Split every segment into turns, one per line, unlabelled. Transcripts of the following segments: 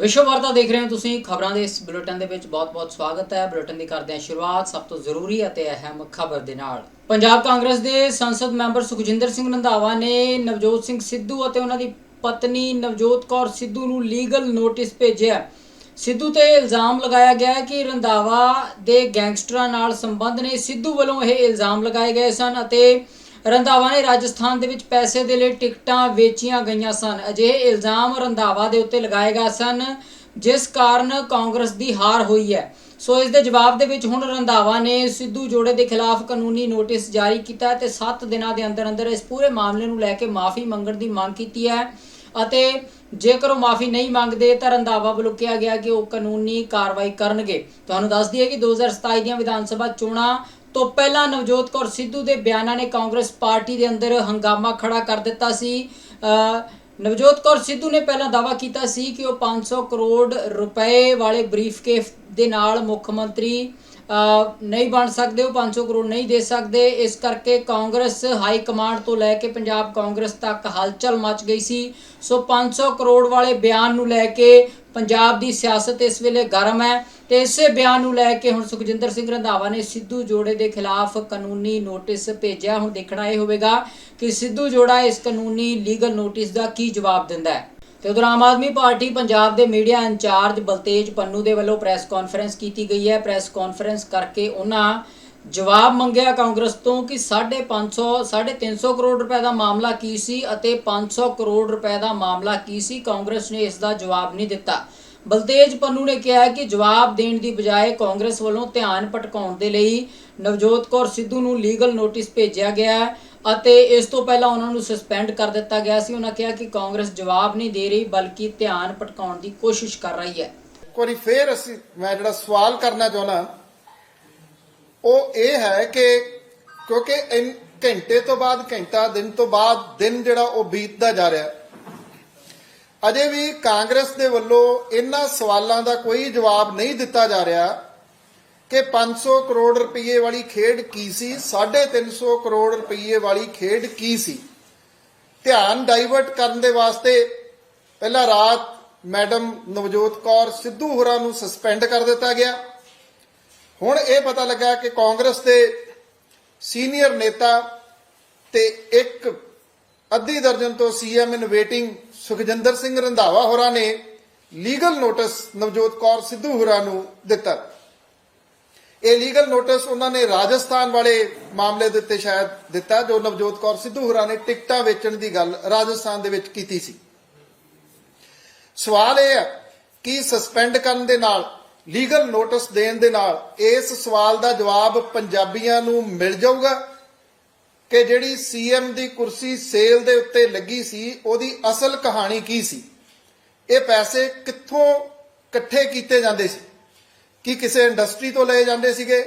ਵਿਸ਼ਵ ਵਾਰਤਾ ਦੇਖ ਰਹੇ ਹੋ ਤੁਸੀਂ ਖਬਰਾਂ ਦੇ ਇਸ ਬੁਲੇਟਿਨ ਦੇ ਵਿੱਚ ਬਹੁਤ-ਬਹੁਤ ਸਵਾਗਤ ਹੈ। ਬੁਲੇਟਿਨ ਦੀ ਕਰਦੇ ਹਾਂ ਸ਼ੁਰੂਆਤ, ਸਭ ਤੋਂ ਜ਼ਰੂਰੀ ਅਤੇ ਅਹਿਮ ਖਬਰ ਦੇ ਨਾਲ। ਪੰਜਾਬ ਕਾਂਗਰਸ ਦੇ ਸੰਸਦ ਮੈਂਬਰ ਸੁਖਜਿੰਦਰ ਸਿੰਘ ਰੰਧਾਵਾ ਨੇ ਨਵਜੋਤ ਸਿੰਘ ਸਿੱਧੂ ਅਤੇ ਉਹਨਾਂ ਦੀ ਪਤਨੀ ਨਵਜੋਤ ਕੌਰ ਸਿੱਧੂ ਨੂੰ ਲੀਗਲ ਨੋਟਿਸ ਭੇਜਿਆ ਸਿੱਧੂ ਤੇ ਇਲਜ਼ਾਮ ਲਗਾਇਆ ਗਿਆ ਹੈ ਕਿ ਰੰਧਾਵਾ ਦੇ ਗੈਂਗਸਟਰਾਂ ਨਾਲ ਸੰਬੰਧ ਨੇ। ਸਿੱਧੂ ਵੱਲੋਂ ਇਹ ਇਲਜ਼ਾਮ ਲਗਾਏ ਗਏ ਸਨ ਅਤੇ ਰੰਧਾਵਾ ਨੇ ਰਾਜਸਥਾਨ ਦੇ ਵਿੱਚ ਪੈਸੇ ਦੇ ਲਈ ਟਿਕਟਾਂ ਵੇਚੀਆਂ ਗਈਆਂ ਸਨ। ਅਜਿਹੇ ਇਲਜ਼ਾਮ ਰੰਧਾਵਾ ਦੇ ਉੱਤੇ ਲਗਾਏ ਗਏ ਸਨ, ਜਿਸ ਕਾਰਨ ਕਾਂਗਰਸ ਦੀ ਹਾਰ ਹੋਈ ਹੈ। ਸੋ ਇਸ ਦੇ ਜਵਾਬ ਦੇ ਵਿੱਚ ਹੁਣ ਰੰਧਾਵਾ ਨੇ ਸਿੱਧੂ ਜੋੜੇ ਦੇ ਖਿਲਾਫ ਕਾਨੂੰਨੀ ਨੋਟਿਸ ਜਾਰੀ ਕੀਤਾ ਹੈ ਤੇ 7 ਦਿਨਾਂ ਦੇ ਅੰਦਰ ਅੰਦਰ ਇਸ ਪੂਰੇ ਮਾਮਲੇ ਨੂੰ ਲੈ ਕੇ ਮਾਫੀ ਮੰਗਣ ਦੀ ਮੰਗ ਕੀਤੀ ਹੈ ਅਤੇ ਜੇਕਰ ਉਹ ਮਾਫੀ ਨਹੀਂ ਮੰਗਦੇ ਤਾਂ ਰੰਧਾਵਾ ਵੱਲੋਂ ਕਿਹਾ ਗਿਆ ਕਿ ਉਹ ਕਾਨੂੰਨੀ ਕਾਰਵਾਈ ਕਰਨਗੇ। ਤੁਹਾਨੂੰ ਦੱਸ ਦਈਏ ਕਿ 2027 ਦੀਆਂ ਵਿਧਾਨ ਸਭਾ ਚੋਣਾਂ ਤੋਂ ਪਹਿਲਾਂ ਨਵਜੋਤ ਕੌਰ ਸਿੱਧੂ ਦੇ ਬਿਆਨਾਂ ਨੇ ਕਾਂਗਰਸ ਪਾਰਟੀ ਦੇ ਅੰਦਰ ਹੰਗਾਮਾ ਖੜਾ ਕਰ ਦਿੱਤਾ ਸੀ। ਅ, ਨਵਜੋਤ ਕੌਰ ਸਿੱਧੂ ਨੇ ਪਹਿਲਾਂ ਦਾਅਵਾ ਕੀਤਾ ਸੀ ਕਿ ਉਹ 500 ਕਰੋੜ ਰੁਪਏ ਵਾਲੇ ਬਰੀਫਕੇਸ ਦੇ ਨਾਲ ਮੁੱਖ ਮੰਤਰੀ ਨਹੀਂ ਬਣ ਸਕਦੇ, ਉਹ 500 ਕਰੋੜ ਨਹੀਂ ਦੇ ਸਕਦੇ। ਇਸ ਕਰਕੇ ਕਾਂਗਰਸ ਹਾਈ ਕਮਾਂਡ ਤੋਂ ਲੈ ਕੇ ਪੰਜਾਬ ਕਾਂਗਰਸ ਤੱਕ ਹਲਚਲ ਮਚ ਗਈ ਸੀ। ਸੋ 500 ਕਰੋੜ ਵਾਲੇ ਬਿਆਨ ਨੂੰ ਲੈ ਕੇ ਪੰਜਾਬ ਦੀ ਸਿਆਸਤ ਇਸ ਵੇਲੇ ਗਰਮ ਹੈ ਤੇ ਇਸੇ ਬਿਆਨ ਨੂੰ ਲੈ ਕੇ ਹੁਣ ਸੁਖਜਿੰਦਰ ਸਿੰਘ ਰੰਧਾਵਾ ਨੇ ਸਿੱਧੂ ਜੋੜੇ ਦੇ ਖਿਲਾਫ ਕਾਨੂੰਨੀ ਨੋਟਿਸ ਭੇਜਿਆ। ਹੁਣ ਦੇਖਣਾ ਇਹ ਹੋਵੇਗਾ ਕਿ ਸਿੱਧੂ ਜੋੜਾ ਇਸ ਕਾਨੂੰਨੀ ਲੀਗਲ ਨੋਟਿਸ ਦਾ ਕੀ ਜਵਾਬ ਦਿੰਦਾ ਹੈ। ਤੇ ਉਧਰ ਆਮ ਆਦਮੀ ਪਾਰਟੀ ਪੰਜਾਬ ਦੇ ਮੀਡੀਆ ਇੰਚਾਰਜ ਬਲਤੇਜ ਪੰਨੂ ਦੇ ਵੱਲੋਂ ਪ੍ਰੈਸ ਕਾਨਫਰੰਸ ਕੀਤੀ ਗਈ ਹੈ। ਪ੍ਰੈਸ ਕਾਨਫਰੰਸ ਕਰਕੇ ਉਹਨਾਂ ਜਵਾਬ ਮੰਗਿਆ ਕਾਂਗਰਸ ਤੋਂ ਕਿ 550 350 ਕਰੋੜ ਰੁਪਏ ਦਾ ਮਾਮਲਾ ਕੀ ਸੀ ਅਤੇ 500 ਕਰੋੜ ਰੁਪਏ ਦਾ ਮਾਮਲਾ ਕੀ ਸੀ? ਕਾਂਗਰਸ ਨੇ ਇਸ ਦਾ ਜਵਾਬ ਨਹੀਂ ਦਿੱਤਾ। ਬਲਤੇਜ ਪੰਨੂ ਨੇ ਕਿਹਾ ਕਿ ਜਵਾਬ ਦੇਣ ਦੀ ਬਜਾਏ ਕਾਂਗਰਸ ਵੱਲੋਂ ਧਿਆਨ ਭਟਕਾਉਣ ਦੇ ਲਈ ਨਵਜੋਤ ਕੌਰ ਸਿੱਧੂ ਨੂੰ ਲੀਗਲ ਨੋਟਿਸ ਭੇਜਿਆ ਗਿਆ। ਹੈ ਅਤੇ ਇਸ ਤੋਂ ਪਹਿਲਾਂ ਉਹਨਾਂ ਨੂੰ ਸਸਪੈਂਡ ਕਰ ਦਿੱਤਾ ਗਿਆ ਸੀ। ਉਹਨਾਂ ਕਿਹਾ ਕਿ ਕਾਂਗਰਸ ਜਵਾਬ ਨਹੀਂ ਦੇ ਰਹੀ, ਬਲਕਿ ਧਿਆਨ ਭਟਕਾਉਣ ਦੀ ਕੋਸ਼ਿਸ਼ ਕਰ ਰਹੀ ਹੈ।
ਇੱਕ ਵਾਰੀ ਫੇਰ ਅਸੀਂ, ਮੈਂ ਜਿਹੜਾ ਸਵਾਲ ਕਰਨਾ ਚਾਹੁੰਦਾ, ਉਹ ਇਹ ਹੈ ਕਿ ਕਿਉਂਕਿ ਘੰਟੇ ਤੋਂ ਬਾਅਦ, ਘੰਟਾ ਦਿਨ ਤੋਂ ਬਾਅਦ, ਦਿਨ ਜਿਹੜਾ ਉਹ ਬੀਤਦਾ ਜਾ ਰਿਹਾ ਅਜੇ ਵੀ ਕਾਂਗਰਸ ਦੇ ਵੱਲੋਂ ਇਹਨਾਂ ਸਵਾਲਾਂ ਦਾ ਕੋਈ ਜਵਾਬ ਨਹੀਂ ਦਿੱਤਾ ਜਾ ਰਿਹਾ। ਕਿ 500 ਕਰੋੜ ਰੁਪਏ ਵਾਲੀ ਖੇਡ ਕੀ ਸੀ? 350 ਕਰੋੜ ਰੁਪਏ ਵਾਲੀ ਖੇਡ ਕੀ ਸੀ? ਧਿਆਨ ਡਾਈਵਰਟ ਕਰਨ ਦੇ ਵਾਸਤੇ ਪਹਿਲਾਂ ਰਾਤ ਮੈਡਮ ਨਵਜੋਤ ਕੌਰ ਸਿੱਧੂ ਹੋਰਾਂ ਨੂੰ ਸਸਪੈਂਡ ਕਰ ਦਿੱਤਾ ਗਿਆ। ਹੁਣ ਇਹ ਪਤਾ ਲੱਗਾ ਕਿ ਕਾਂਗਰਸ ਦੇ ਸੀਨੀਅਰ ਨੇਤਾ ਤੇ ਇੱਕ ਅੱਧੀ ਦਰਜਨ ਤੋਂ CM in waiting Sukhjinder Singh Randhawa ਹੋਰਾਂ ਨੇ ਲੀਗਲ ਨੋਟਿਸ ਨਵਜੋਤ ਕੌਰ ਸਿੱਧੂ ਹੋਰਾਂ ਨੂੰ ਦਿੱਤਾ। ਇਹ ਲੀਗਲ ਨੋਟਿਸ ਉਹਨਾਂ ਨੇ ਰਾਜਸਥਾਨ ਵਾਲੇ ਮਾਮਲੇ ਦੇ ਉੱਤੇ ਸ਼ਾਇਦ ਦਿੱਤਾ ਜੋ ਨਵਜੋਤ ਕੌਰ ਸਿੱਧੂ ਹੋਰਾਂ ਨੇ ਟਿਕਟਾਂ ਵੇਚਣ ਦੀ ਗੱਲ ਰਾਜਸਥਾਨ ਦੇ ਵਿੱਚ ਕੀਤੀ ਸੀ। ਸਵਾਲ ਇਹ ਹੈ ਕਿ ਸਸਪੈਂਡ ਕਰਨ ਦੇ ਨਾਲ ਲੀਗਲ ਨੋਟਿਸ ਦੇਣ ਦੇ ਨਾਲ ਇਸ ਸਵਾਲ ਦਾ ਜਵਾਬ ਪੰਜਾਬੀਆਂ ਨੂੰ ਮਿਲ ਜਾਊਗਾ ਕਿ ਜਿਹੜੀ ਸੀਐਮ ਦੀ ਕੁਰਸੀ ਸੇਲ ਦੇ ਉੱਤੇ ਲੱਗੀ ਸੀ, ਉਹਦੀ ਅਸਲ ਕਹਾਣੀ ਕੀ ਸੀ? ਇਹ ਪੈਸੇ ਕਿੱਥੋਂ ਇਕੱਠੇ ਕੀਤੇ ਜਾਂਦੇ ਸੀ? ਕਿ ਕਿਸੇ ਇੰਡਸਟਰੀ ਤੋਂ ਲਏ ਜਾਂਦੇ ਸੀਗੇ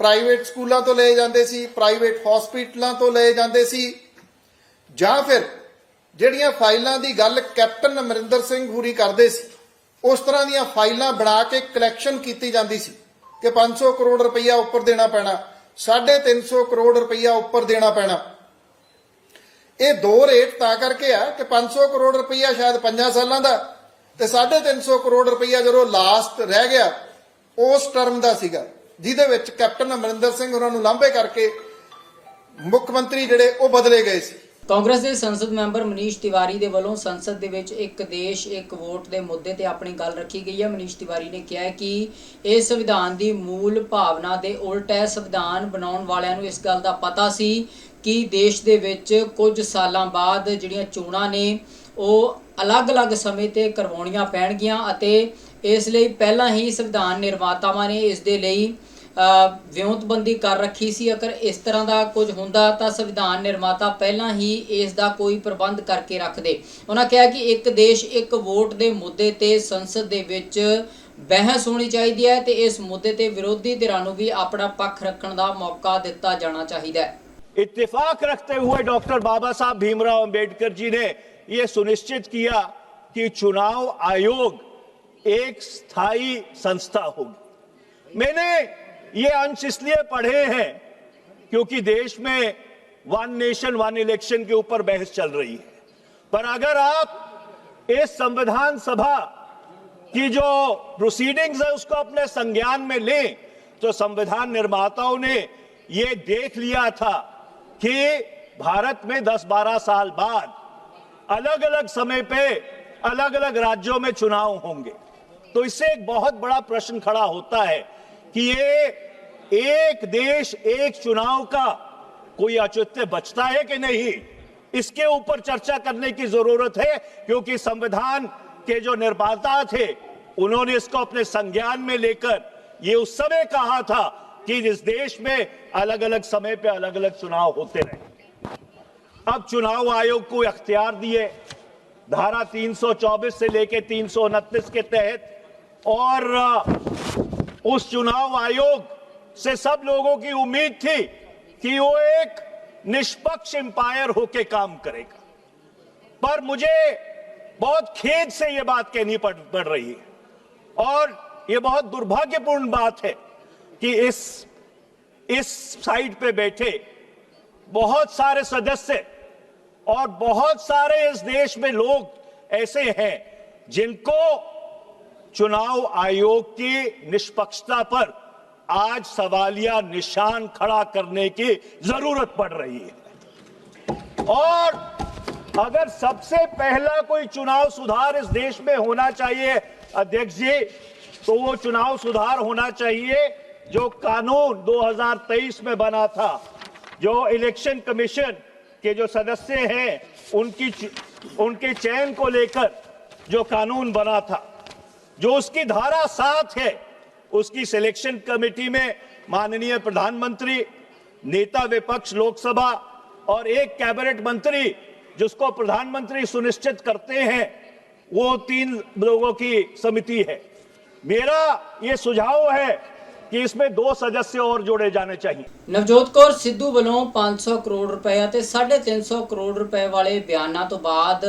ਪ੍ਰਾਈਵੇਟ ਸਕੂਲਾਂ ਤੋਂ ਲਏ ਜਾਂਦੇ ਸੀ ਪ੍ਰਾਈਵੇਟ ਹਸਪੀਟਲਾਂ ਤੋਂ ਲਏ ਜਾਂਦੇ ਸੀ, ਜਾਂ ਫਿਰ ਜਿਹੜੀਆਂ ਫਾਈਲਾਂ ਦੀ ਗੱਲ ਕੈਪਟਨ ਅਮਰਿੰਦਰ ਸਿੰਘ ਹੂਰੀ ਕਰਦੇ ਸੀ, ਉਸ ਤਰ੍ਹਾਂ ਦੀਆਂ ਫਾਈਲਾਂ ਬਣਾ ਕੇ ਕਲੈਕਸ਼ਨ ਕੀਤੀ ਜਾਂਦੀ ਸੀ ਕਿ 500 ਕਰੋੜ ਰੁਪਈਆ ਉੱਪਰ ਦੇਣਾ ਪੈਣਾ 350 ਕਰੋੜ ਰੁਪਈਆ ਉੱਪਰ ਦੇਣਾ ਪੈਣਾ। ਇਹ ਦੋ ਰੇਟ ਤਾਂ ਕਰਕੇ ਆ ਕਿ 500 ਕਰੋੜ ਰੁਪਈਆ ਸ਼ਾਇਦ 5 ਸਾਲਾਂ ਦਾ ਤੇ 350 ਕਰੋੜ ਰੁਪਈਆ ਜਦੋਂ ਲਾਸਟ ਰਹਿ ਗਿਆ ਉਸ ਟਰਮ ਦਾ ਸੀਗਾ, ਜਿਹਦੇ ਵਿੱਚ ਕੈਪਟਨ ਅਮਰਿੰਦਰ ਸਿੰਘ ਉਹਨਾਂ ਨੂੰ ਲਾਂਭੇ ਕਰਕੇ ਮੁੱਖ ਮੰਤਰੀ ਜਿਹੜੇ ਉਹ ਬਦਲੇ ਗਏ ਸੀ।
ਕਾਂਗਰਸ ਦੇ ਸੰਸਦ ਮੈਂਬਰ ਮਨੀਸ਼ ਤਿਵਾਰੀ ਦੇ ਵੱਲੋਂ ਸੰਸਦ ਦੇ ਵਿੱਚ ਇੱਕ ਦੇਸ਼, ਇੱਕ ਵੋਟ ਦੇ ਮੁੱਦੇ ਤੇ ਆਪਣੀ ਗੱਲ ਰੱਖੀ ਗਈ ਹੈ। ਮਨੀਸ਼ ਤਿਵਾਰੀ ਨੇ ਕਿਹਾ ਕਿ ਇਹ ਸੰਵਿਧਾਨ ਦੀ ਮੂਲ ਭਾਵਨਾ ਦੇ ਉਲਟ ਹੈ। ਸੰਵਿਧਾਨ ਬਣਾਉਣ ਵਾਲਿਆਂ ਨੂੰ ਇਸ ਗੱਲ ਦਾ ਪਤਾ ਸੀ ਕਿ ਦੇਸ਼ ਦੇ ਵਿੱਚ ਕੁਝ ਸਾਲਾਂ ਬਾਅਦ ਜਿਹੜੀਆਂ ਚੋਣਾਂ ਨੇ, ਉਹ ਅਲੱਗ-ਅਲੱਗ ਸਮੇਂ ਤੇ ਕਰਵਾਉਣੀਆਂ ਪੈਣਗੀਆਂ ਅਤੇ ਇਸ ਲਈ ਪਹਿਲਾਂ ਹੀ ਸੰਵਿਧਾਨ ਨਿਰਮਾਤਾਵਾਂ ਨੇ ਇਸ ਦੇ ਲਈ ਅ, ਵਿਉਂਤਬੰਦੀ ਕਰ ਰੱਖੀ ਸੀ ਅਗਰ ਇਸ ਤਰ੍ਹਾਂ ਦਾ ਕੁਝ ਹੁੰਦਾ ਤਾਂ ਸੰਵਿਧਾਨ ਨਿਰਮਾਤਾ ਪਹਿਲਾਂ ਹੀ ਇਸ ਦਾ ਕੋਈ ਪ੍ਰਬੰਧ ਕਰਕੇ ਰੱਖਦੇ ਉਹਨਾਂ ਕਿਹਾ ਕਿ ਇੱਕ ਦੇਸ਼ ਇੱਕ ਵੋਟ ਦੇ ਮੁੱਦੇ ਤੇ ਸੰਸਦ ਦੇ ਵਿੱਚ ਬਹਿਸ ਹੋਣੀ ਚਾਹੀਦੀ ਹੈ ਤੇ ਇਸ ਮੁੱਦੇ ਤੇ ਵਿਰੋਧੀ ਧਿਰਾਂ ਨੂੰ ਵੀ ਆਪਣਾ ਪੱਖ ਰੱਖਣ ਦਾ ਮੌਕਾ ਦਿੱਤਾ ਜਾਣਾ ਚਾਹੀਦਾ ਹੈ
इत्तेफाक रखते हुए डॉक्टर बाबा साहब भीमराव अंबेडकर जी ने यह सुनिश्चित किया कि चुनाव आयोग एक स्थायी संस्था होगी। मैंने ये अंश इसलिए पढ़े हैं क्योंकि देश में वन नेशन वन इलेक्शन के ऊपर बहस चल रही है। पर अगर आप इस संविधान सभा की जो प्रोसीडिंग्स है, उसको अपने संज्ञान में लें तो संविधान निर्माताओं ने ये देख लिया था कि भारत में 10-12 साल बाद अलग अलग समय पे अलग अलग राज्यों में चुनाव होंगे। तो इससे एक बहुत बड़ा प्रश्न खड़ा होता है कि ये एक देश, एक चुनाव का कोई औचित्य बचता है कि नहीं? इसके ऊपर चर्चा करने की ज़रूरत है, क्योंकि संविधान के जो निर्माता थे, उन्होंने इसको अपने संज्ञान में लेकर ये उस समय कहा था कि इस देश में अलग अलग समय पे अलग अलग चुनाव होते रहे। अब चुनाव आयोग को अख्तियार दिए। धारा 324 से लेके 329 के तहत और उस चुनाव आयोग से सब लोगों की उम्मीद थी कि वो एक निष्पक्ष एम्पायर होके काम करेगा। पर मुझे बहुत खेद से ये बात कहनी पड़ पड़ रही है। और ये बहुत दुर्भाग्यपूर्ण बात है कि इस इस साइड पे बैठे बहुत सारे सदस्य और बहुत सारे इस देश में लोग ऐसे हैं जिनको चुनाव आयोग की निष्पक्षता पर आज सवालिया निशान खड़ा करने की ज़रूरत पड़ रही है। और अगर सबसे पहला कोई चुनाव सुधार इस देश में होना चाहिए, अध्यक्ष जी तो वो चुनाव सुधार होना चाहिए जो कानून 2023 में बना था, जो इलेक्शन कमीशन के जो सदस्य हैं, उनकी उनके चयन को लेकर जो कानून बना था। जो उसकी धारा सात है उसकी सिलेक्शन कमेटी में माननीय प्रधानमंत्री नेता विपक्ष लोकसभा और एक कैबिनेट मंत्री जिसको प्रधानमंत्री सुनिश्चित करते हैं वो तीन लोगों की समिति है मेरा ये सुझाव है कि इसमें दो सदस्य और जोड़े जाने चाहिए
ਨਵਜੋਤ ਕੌਰ ਸਿੱਧੂ ਵੱਲੋਂ 500 ਕਰੋੜ ਰੁਪਏ ਅਤੇ 350 ਕਰੋੜ ਰੁਪਏ ਵਾਲੇ ਬਿਆਨਾਂ ਤੋਂ ਬਾਅਦ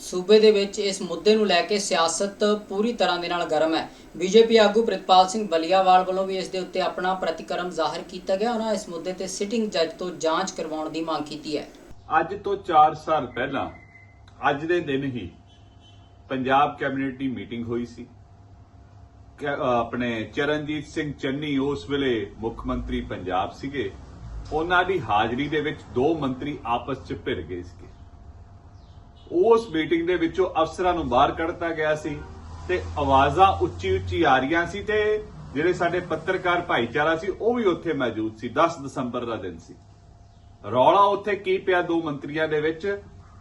ਸੂਬੇ ਦੇ ਵਿੱਚ ਇਸ ਮੁੱਦੇ ਨੂੰ ਲੈ ਕੇ ਸਿਆਸਤ ਪੂਰੀ ਤਰ੍ਹਾਂ ਦੇ ਨਾਲ ਗਰਮ ਹੈ। ਬੀਜੇਪੀ ਆਗੂ ਪ੍ਰਿਤਪਾਲ ਸਿੰਘ ਬਲੀਆਵਾਲ ਵੱਲੋਂ ਵੀ ਇਸ ਦੇ ਉੱਤੇ ਆਪਣਾ ਪ੍ਰਤੀਕਰਮ ਜ਼ਾਹਰ ਕੀਤਾ ਗਿਆ। ਉਹਨਾਂ ਇਸ ਮੁੱਦੇ ਤੇ ਸਿਟਿੰਗ ਜੱਜ ਤੋਂ ਜਾਂਚ ਕਰਵਾਉਣ ਦੀ ਮੰਗ ਕੀਤੀ ਹੈ।
ਅੱਜ ਤੋਂ 4 ਸਾਲ ਪਹਿਲਾਂ, ਅੱਜ ਦੇ ਦਿਨ ਹੀ ਪੰਜਾਬ ਕੈਬਨਿਟ ਦੀ ਮੀਟਿੰਗ ਹੋਈ ਸੀ। ਆਪਣੇ ਚਰਨਜੀਤ ਸਿੰਘ ਚੰਨੀ ਉਸ ਵੇਲੇ ਮੁੱਖ ਮੰਤਰੀ ਪੰਜਾਬ ਸੀਗੇ। ਉਹਨਾਂ ਦੀ ਹਾਜ਼ਰੀ ਦੇ ਵਿੱਚ ਦੋ ਮੰਤਰੀ ਆਪਸ 'ਚ ਭਿੜ ਗਏ ਸੀਗੇ। ਉਸ ਮੀਟਿੰਗ ਦੇ ਵਿੱਚੋਂ ਅਫਸਰਾਂ ਨੂੰ ਬਾਹਰ ਕੱਢਤਾ ਗਿਆ ਸੀ ਤੇ ਆਵਾਜ਼ਾਂ ਉੱਚੀ ਉੱਚੀ ਆ ਰਹੀਆਂ ਸੀ ਤੇ ਜਿਹੜੇ ਸਾਡੇ ਪੱਤਰਕਾਰ ਭਾਈਚਾਰਾ ਸੀ, ਉਹ ਵੀ ਉੱਥੇ ਮੌਜੂਦ ਸੀ 10 ਦਸੰਬਰ ਦਾ ਦਿਨ ਸੀ। ਰੌਲਾ ਉੱਥੇ ਕੀ ਪਿਆ ਦੋ ਮੰਤਰੀਆਂ ਦੇ ਵਿੱਚ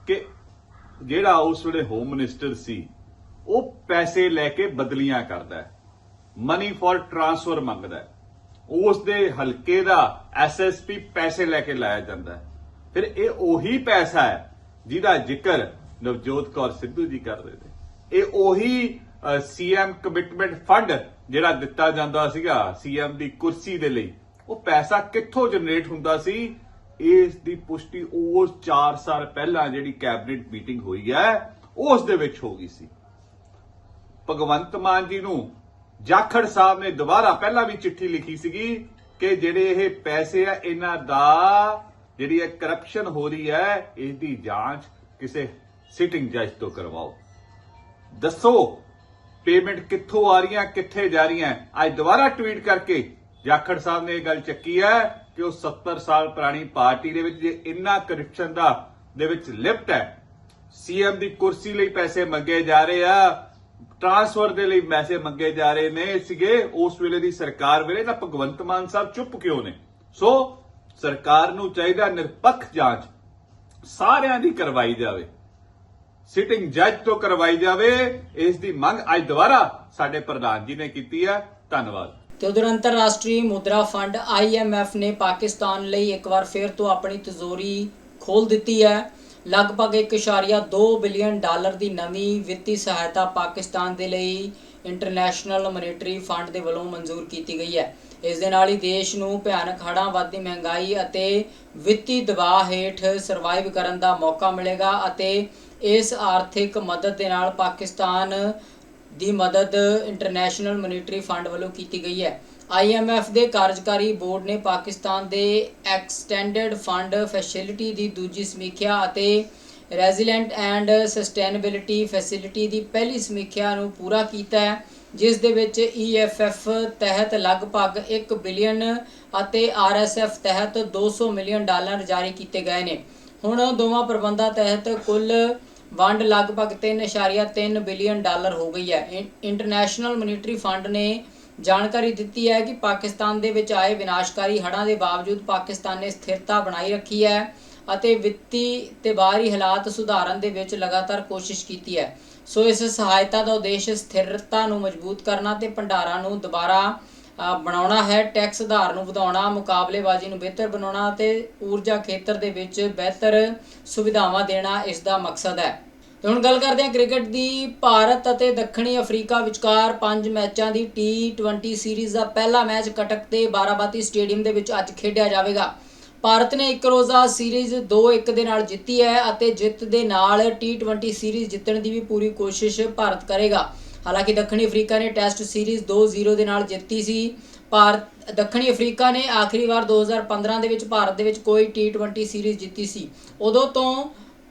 ਕਿ ਜਿਹੜਾ ਉਸ ਵੇਲੇ ਹੋਮ ਮਿਨਿਸਟਰ ਸੀ, ਉਹ ਪੈਸੇ ਲੈ ਕੇ ਬਦਲੀਆਂ ਕਰਦਾ ਹੈ ਮਨੀ ਫॉर ਟ੍ਰਾਂਸਫਰ ਮੰਗਦਾ ਹੈ ਉਸ ਦੇ ਹਲਕੇ ਦਾ ਐਸਐਸਪੀ ਪੈਸੇ ਲੈ ਕੇ ਲਾਇਆ ਜਾਂਦਾ ਹੈ। ਫਿਰ ਇਹ ਉਹੀ ਪੈਸਾ ਹੈ ਜਿਹਦਾ ਜ਼ਿਕਰ ਨਵਜੋਤ ਕੌਰ ਸਿੱਧੂ ਜੀ ਕਰ ਰਹੇ ਨੇ। ਇਹ ਉਹੀ ਸੀਐਮ ਕਮਿਟਮੈਂਟ ਫੰਡ ਜਿਹੜਾ ਦਿੱਤਾ ਜਾਂਦਾ ਸੀਗਾ ਸੀਐਮ ਦੀ ਕੁਰਸੀ ਦੇ ਲਈ। ਉਹ ਪੈਸਾ ਕਿੱਥੋਂ ਜਨਰੇਟ ਹੁੰਦਾ ਸੀ? ਇਸ ਦੀ ਪੁਸ਼ਟੀ ਉਸ 4 ਸਾਲ ਪਹਿਲਾਂ ਜਿਹੜੀ ਕੈਬਨਿਟ ਮੀਟਿੰਗ ਹੋਈ ਹੈ, ਉਸ ਦੇ ਵਿੱਚ ਹੋ ਗਈ ਸੀ। ਭਗਵੰਤ ਮਾਨ ਜੀ ਨੂੰ ਜਾਖੜ ਸਾਹਿਬ ਨੇ ਦੁਬਾਰਾ ਪਹਿਲਾਂ ਵੀ ਚਿੱਠੀ ਲਿਖੀ ਸੀਗੀ ਕਿ ਜਿਹੜੇ ਇਹ ਪੈਸੇ ਆ, ਇਹਨਾਂ ਦਾ ਜਿਹੜੀ ਇਹ ਕਰਪਸ਼ਨ ਹੋ ਰਹੀ ਹੈ, ਇਸ ਦੀ ਜਾਂਚ ਕਿਸੇ ਸਿਟਿੰਗ ਜੱਜ ਤੋਂ ਕਰਵਾਓ। ਦੱਸੋ ਪੇਮੈਂਟ ਕਿੱਥੋਂ ਆ ਰਹੀਆਂ, ਕਿੱਥੇ ਜਾ ਰਹੀਆਂ? ਅੱਜ ਦੁਬਾਰਾ ਟਵੀਟ ਕਰਕੇ ਜਾਖੜ ਸਾਹਿਬ ਨੇ ਇਹ ਗੱਲ ਚੱਕੀ ਹੈ ਕਿ ਉਹ 70 ਸਾਲ ਪੁਰਾਣੀ ਪਾਰਟੀ ਦੇ ਵਿੱਚ ਜੇ ਇੰਨਾ ਕਰਪਸ਼ਨ ਦਾ, ਦੇ ਵਿੱਚ ਲਿਪਟ ਹੈ ਸੀਐਮ ਦੀ ਕੁਰਸੀ ਲਈ ਪੈਸੇ ਮੰਗੇ ਜਾ ਰਹੇ ਆ ਟ੍ਰਾਂਸਫਰ ਦੇ ਲਈ ਪੈਸੇ ਮੰਗੇ ਜਾ ਰਹੇ ਨੇ ਸੀਗੇ, ਉਸ ਵੇਲੇ ਦੀ ਸਰਕਾਰ ਵੇਲੇ ਤਾਂ ਭਗਵੰਤ ਮਾਨ ਸਾਹਿਬ ਚੁੱਪ ਕਿਉਂ ਨੇ? ਸੋ, ਸਰਕਾਰ ਨੂੰ ਚਾਹੀਦਾ ਨਿਰਪੱਖ ਜਾਂਚ, ਸਾਰਿਆਂ ਦੀ ਕਰਵਾਈ ਜਾਵੇ। ਸਿਟਿੰਗ ਜੱਜ ਤੋਂ ਕਰਵਾਈ ਜਾਵੇ, ਇਸ ਦੀ ਮੰਗ ਅੱਜ ਦੁਬਾਰਾ ਸਾਡੇ ਪ੍ਰਧਾਨ ਜੀ ਨੇ ਕੀਤੀ ਹੈ। ਧੰਨਵਾਦ।
ਤੇ ਉਧਰ ਅੰਤਰਰਾਸ਼ਟਰੀ ਮੁਦਰਾ ਫੰਡ IMF ਨੇ ਪਾਕਿਸਤਾਨ ਲਈ ਇੱਕ ਵਾਰ ਫਿਰ ਤੋਂ ਆਪਣੀ ਤਿਜੋਰੀ ਖੋਲ ਦਿੱਤੀ ਹੈ। ਲਗਭਗ 1.2 ਬਿਲੀਅਨ ਡਾਲਰ ਦੀ ਨਵੀਂ ਵਿੱਤੀ ਸਹਾਇਤਾ ਪਾਕਿਸਤਾਨ ਦੇ ਲਈ ਇੰਟਰਨੈਸ਼ਨਲ ਮੋਨਿਟਰੀ ਫੰਡ ਦੇ ਵੱਲੋਂ ਮਨਜ਼ੂਰ ਕੀਤੀ ਗਈ ਹੈ। ਇਸ ਦੇ ਨਾਲ ਹੀ ਦੇਸ਼ ਨੂੰ ਭਿਆਨਕ ਹੜ੍ਹਾਂ ਵੱਧਦੀ ਮਹਿੰਗਾਈ ਅਤੇ ਵਿੱਤੀ ਦਬਾਅ ਹੇਠ ਸਰਵਾਈਵ ਕਰਨ ਦਾ ਮੌਕਾ ਮਿਲੇਗਾ ਅਤੇ ਇਸ ਆਰਥਿਕ ਮਦਦ ਦੇ ਨਾਲ ਪਾਕਿਸਤਾਨ ਦੀ ਮਦਦ ਇੰਟਰਨੈਸ਼ਨਲ ਮੋਨਿਟਰੀ ਫੰਡ ਵੱਲੋਂ ਕੀਤੀ ਗਈ ਹੈ। IMF ਦੇ ਕਾਰਜਕਾਰੀ ਬੋਰਡ ਨੇ ਪਾਕਿਸਤਾਨ ਦੇ ਐਕਸਟੈਂਡਡ ਫੰਡ ਫੈਸਿਲਿਟੀ ਦੀ ਦੂਜੀ ਸਮੀਖਿਆ ਅਤੇ ਰੈਜ਼ੀਲੈਂਟ ਐਂਡ ਸਸਟੇਨੇਬਿਲਿਟੀ ਫੈਸਿਲਿਟੀ ਦੀ ਪਹਿਲੀ ਸਮੀਖਿਆ ਨੂੰ ਪੂਰਾ ਕੀਤਾ ਹੈ, ਜਿਸ ਦੇ ਵਿੱਚ EFF ਤਹਿਤ ਲਗਭਗ 1 ਬਿਲੀਅਨ ਅਤੇ RSF ਤਹਿਤ 200 ਮਿਲੀਅਨ ਡਾਲਰ ਜਾਰੀ ਕੀਤੇ ਗਏ ਨੇ। ਹੁਣ ਦੋਵਾਂ ਪ੍ਰਬੰਧਾਂ ਤਹਿਤ ਕੁੱਲ ਵੰਡ ਲਗਭਗ 3.3 ਬਿਲੀਅਨ ਡਾਲਰ ਹੋ ਗਈ ਹੈ। ਇੰਟਰਨੈਸ਼ਨਲ ਮੋਨਿਟਰੀ ਫੰਡ ਨੇ ਜਾਣਕਾਰੀ ਦਿੱਤੀ ਹੈ ਕਿ ਪਾਕਿਸਤਾਨ ਦੇ ਵਿੱਚ ਆਏ ਵਿਨਾਸ਼ਕਾਰੀ ਹੜ੍ਹਾਂ ਦੇ ਬਾਵਜੂਦ ਪਾਕਿਸਤਾਨ ਨੇ ਸਥਿਰਤਾ ਬਣਾਈ ਰੱਖੀ ਹੈ ਅਤੇ ਵਿੱਤੀ ਤੇ ਬਾਹਰੀ ਹਾਲਾਤ ਸੁਧਾਰਨ ਦੇ ਵਿੱਚ ਲਗਾਤਾਰ ਕੋਸ਼ਿਸ਼ ਕੀਤੀ ਹੈ। ਸੋ ਇਸ ਸਹਾਇਤਾ ਦਾ ਉਦੇਸ਼ ਸਥਿਰਤਾ ਨੂੰ ਮਜ਼ਬੂਤ ਕਰਨਾ ਤੇ ਭੰਡਾਰਾਂ ਨੂੰ ਦੁਬਾਰਾ ਬਣਾਉਣਾ ਹੈ, ਟੈਕਸ ਆਧਾਰ ਨੂੰ ਵਧਾਉਣਾ, ਮੁਕਾਬਲੇਬਾਜ਼ੀ ਨੂੰ ਬਿਹਤਰ ਬਣਾਉਣਾ ਤੇ ਊਰਜਾ ਖੇਤਰ ਦੇ ਵਿੱਚ ਬਿਹਤਰ ਸੁਵਿਧਾਵਾਂ ਦੇਣਾ ਇਸ ਦਾ ਮਕਸਦ ਹੈ। ਤੇ ਹੁਣ ਗੱਲ ਕਰਦੇ ਹਾਂ ਕ੍ਰਿਕਟ ਦੀ। ਭਾਰਤ ਅਤੇ ਦੱਖਣੀ ਅਫਰੀਕਾ ਵਿਚਕਾਰ ਪੰਜ ਮੈਚਾਂ ਦੀ T20 ਸੀਰੀਜ਼ ਦਾ ਪਹਿਲਾ ਮੈਚ ਕਟਕ ਦੇ ਬਾਰਾਬਾਤੀ ਸਟੇਡੀਅਮ ਦੇ ਵਿੱਚ ਅੱਜ ਖੇਡਿਆ ਜਾਵੇਗਾ। ਭਾਰਤ ਨੇ ਇੱਕ ਰੋਜ਼ਾ ਸੀਰੀਜ਼ 2-1 ਦੇ ਨਾਲ ਜਿੱਤੀ ਹੈ ਅਤੇ ਜਿੱਤ ਦੇ ਨਾਲ T20 ਸੀਰੀਜ਼ ਜਿੱਤਣ ਦੀ ਵੀ ਪੂਰੀ ਕੋਸ਼ਿਸ਼ ਭਾਰਤ ਕਰੇਗਾ। ਹਾਲਾਂਕਿ ਦੱਖਣੀ ਅਫਰੀਕਾ ਨੇ ਟੈਸਟ ਸੀਰੀਜ਼ 2-0 ਦੇ ਨਾਲ ਜਿੱਤੀ ਸੀ। ਭਾਰਤ ਦੱਖਣੀ ਅਫਰੀਕਾ ਨੇ ਆਖਰੀ ਵਾਰ 2015 ਦੇ ਵਿੱਚ ਭਾਰਤ ਦੇ ਵਿੱਚ ਕੋਈ T20 ਸੀਰੀਜ਼ ਜਿੱਤੀ ਸੀ। ਉਦੋਂ ਤੋਂ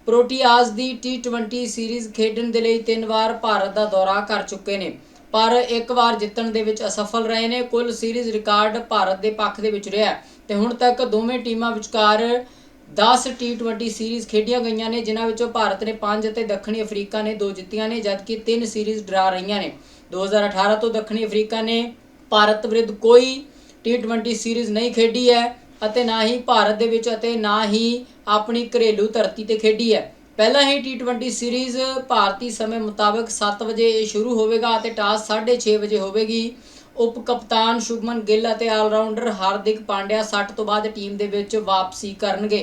ਪ੍ਰੋਟੀਆਜ਼ ਦੀ T20 ਸੀਰੀਜ਼ ਖੇਡਣ ਦੇ ਲਈ ਤਿੰਨ ਵਾਰ ਭਾਰਤ ਦਾ ਦੌਰਾ ਕਰ ਚੁੱਕੇ ਨੇ। ਪਰ ਇੱਕ ਵਾਰ ਜਿੱਤਣ ਦੇ ਵਿੱਚ ਅਸਫਲ ਰਹੇ ਨੇ। ਕੁੱਲ ਸੀਰੀਜ਼ ਰਿਕਾਰਡ ਭਾਰਤ ਦੇ ਪੱਖ ਦੇ ਵਿੱਚ ਰਿਹਾ ਹੈ ਤੇ ਹੁਣ ਤੱਕ ਦੋਵੇਂ ਟੀਮਾਂ ਵਿਚਕਾਰ 10 T20 ਸੀਰੀਜ਼ ਖੇਡੀਆਂ ਗਈਆਂ ਨੇ, ਜਿਨ੍ਹਾਂ ਵਿੱਚੋਂ ਭਾਰਤ ਨੇ 5 ਅਤੇ ਦੱਖਣੀ ਅਫਰੀਕਾ ਨੇ 2 ਜਿੱਤੀਆਂ ਨੇ, ਜਦਕਿ 3 ਸੀਰੀਜ਼ ਡਰਾ ਰਹੀਆਂ ਨੇ। 2018 ਤੋਂ ਦੱਖਣੀ ਅਫਰੀਕਾ ਨੇ ਭਾਰਤ ਵਿਰੁੱਧ ਕੋਈ T20 ਸੀਰੀਜ਼ ਨਹੀਂ ਖੇਡੀ ਹੈ ਅਤੇ ਨਾ ਹੀ ਭਾਰਤ ਦੇ ਵਿੱਚ ਅਤੇ ਨਾ ਹੀ ਆਪਣੀ ਘਰੇਲੂ ਧਰਤੀ ਤੇ ਖੇਡੀ ਹੈ। ਪਹਿਲਾਂ ਹੀ T20 ਸੀਰੀਜ਼ ਭਾਰਤੀ ਸਮੇਂ ਮੁਤਾਬਕ 7 ਵਜੇ ਇਹ ਸ਼ੁਰੂ ਹੋਵੇਗਾ ਅਤੇ ਟਾਸ 6:30 ਵਜੇ ਹੋਵੇਗੀ। ਉਪ ਕਪਤਾਨ ਸ਼ੁਭਮਨ ਗਿੱਲ ਅਤੇ ਆਲਰਾਊਂਡਰ ਹਾਰਦਿਕ ਪਾਂਡਿਆ 60 ਤੋਂ ਬਾਅਦ ਟੀਮ ਦੇ ਵਿੱਚ ਵਾਪਸੀ ਕਰਨਗੇ।